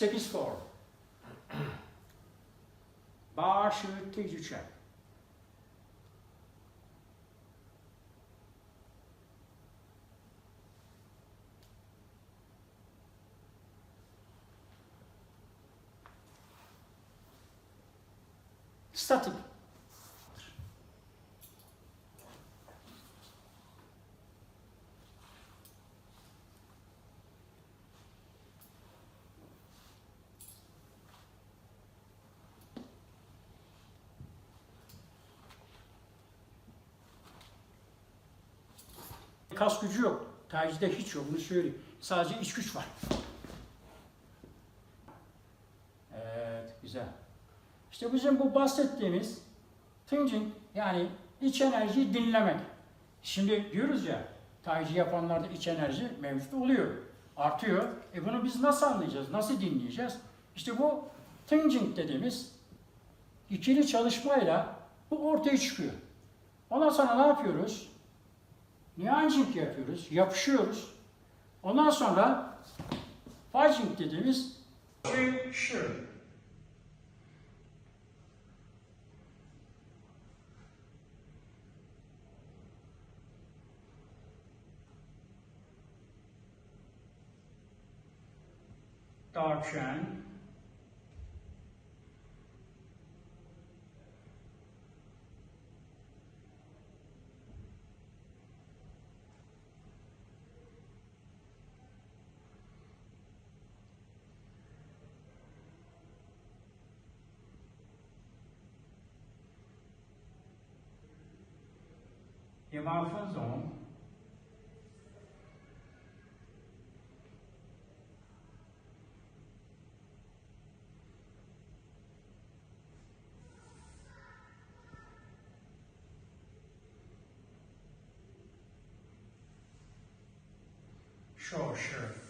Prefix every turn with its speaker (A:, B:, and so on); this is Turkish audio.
A: 8 4 Başı tecrüçe. Statik. Kas gücü yok. Tercihde hiç yok. Bunu söyleyeyim. Sadece iç güç var. Evet, güzel. İşte bizim bu bahsettiğimiz thinking yani iç enerjiyi dinlemek. Şimdi diyoruz ya, tercih yapanlarda iç enerji mevcut oluyor, artıyor. E bunu biz nasıl anlayacağız, nasıl dinleyeceğiz? İşte bu thinking dediğimiz ikili çalışmayla bu ortaya çıkıyor. Ondan sonra ne yapıyoruz? Nyancing yapıyoruz, yapışıyoruz. Ondan sonra Fajing dediğimiz şey 平方分总，是不是？